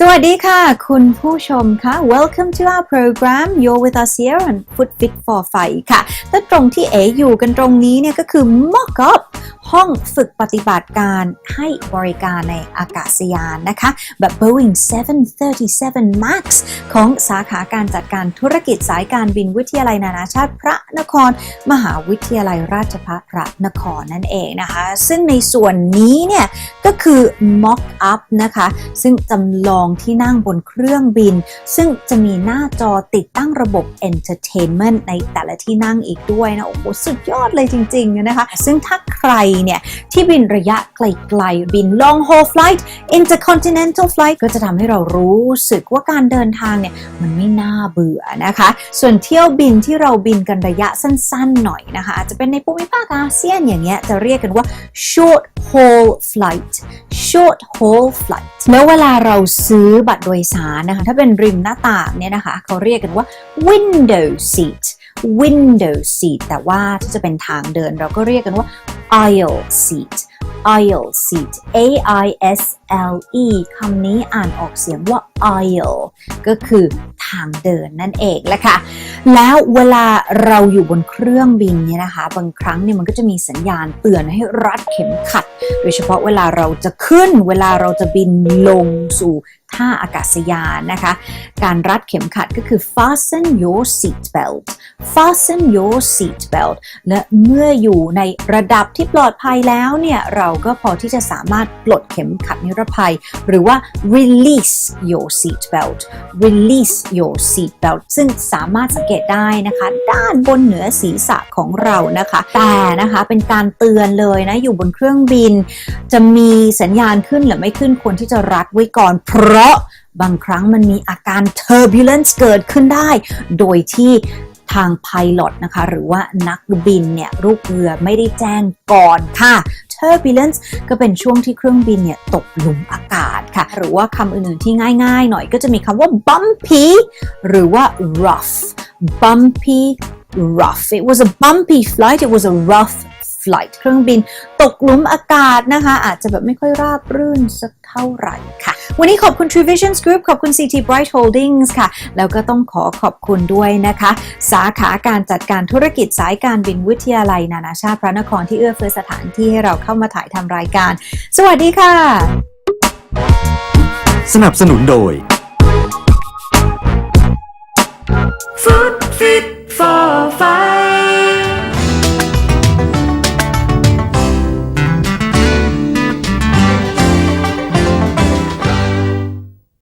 สวัสดีค่ะ คุณผู้ชมค่ะ Welcome to our program You're with us here on Food Fit for Fight ค่ะและตรงที่เออยู่กันตรงนี้เนี่ยก็คือ Mock Up ห้องฝึกปฏิบัติการให้บริการในอากาศยานนะคะ แบบ Boeing 737 MAX ของสาขาการจัดการธุรกิจสายการบินวิทยาลัยนานาชาติพระนคร มหาวิทยาลัยราชภัฏพระนครนั่นเองนะคะ ซึ่งในส่วนนี้เนี่ยก็คือ mock up นะคะ ซึ่งจำลองที่นั่งบนเครื่องบิน ซึ่งจะมีหน้าจอติดตั้งระบบ entertainment ในแต่ละที่นั่งอีกด้วยนะ โอ้โห สุดยอดเลยจริงๆนะคะ ซึ่งถ้าใครเนี่ยที่บินระยะไกลๆ บิน long haul flight intercontinental flight ก็จะทำให้เรารู้สึกว่าการเดินทางเนี่ยมันไม่น่าเบื่อนะคะ ส่วนเที่ยวบินที่เราบินกันระยะสั้นๆหน่อยนะคะ อาจจะเป็นในภูมิภาคอาเซียนอย่างเงี้ยจะเรียกกันว่า short haul flight short haul flight แล้วเวลาเราซื้อบัตรโดยสารนะคะ ถ้าเป็นริมหน้าต่างเนี่ยนะคะ เขาเรียกกันว่า window seat window seat แต่ว่าถ้าจะเป็นทางเดินเราก็เรียกกันว่า aisle seat aisle seat a i s l e คำนี้อ่านออกเสียงว่า aisle ก็คือทางเดินนั่นเองแหละค่ะแล้วเวลาเราอยู่บนเครื่องบินเนี่ยนะคะ บางครั้งเนี่ยมันก็จะมีสัญญาณเตือนให้รัดเข็มขัด โดยเฉพาะเวลาเราจะขึ้น เวลาเราจะบินลงสู่ท่าอากาศยานนะคะ การรัดเข็มขัดก็คือ fasten your seat belt fasten your seat belt และเมื่ออยู่ในระดับที่ปลอดภัยแล้วเนี่ยเราก็พอที่จะสามารถปลดเข็มขัดนิรภัย หรือว่า release your seat belt release your seat belt ซึ่งสามารถสังเกตได้นะคะ ด้านบนเหนือศีรษะของเรานะคะ แต่นะคะเป็นการเตือนเลยนะอยู่บนเครื่องบิน จะมีสัญญาณขึ้นหรือไม่ขึ้นควรที่จะรัดไว้ก่อนเพราะบางครั้งมันมีอาการ turbulence เกิดขึ้นได้ โดยที่ทาง pilot นะคะ หรือว่านักบินเนี่ยลูกเรือไม่ได้แจ้งก่อนค่ะ turbulence ก็เป็นช่วงที่เครื่องบินเนี่ยตกหลุมอากาศค่ะ หรือว่าคำอื่นๆที่ง่ายๆ หน่อยก็จะมีคำว่า bumpy หรือว่า rough bumpy rough it was a bumpy flight it was a rough flight เครื่องบิน ตกหลุมอากาศนะคะ อาจจะแบบไม่ค่อยราบรื่นสักเท่าไหร่ค่ะ วันนี้ขอบคุณ True Visions Group ขอบคุณ CT Bright Holdings ค่ะ แล้วก็ต้องขอขอบคุณด้วยนะคะ สาขาการจัดการธุรกิจสายการบินวิทยาลัย นานาชาติพระนครที่เอื้อเฟื้อสถานที่ให้เราเข้ามาถ่ายทำรายการ สวัสดีค่ะ สนับสนุนโดย Food Fit for Fight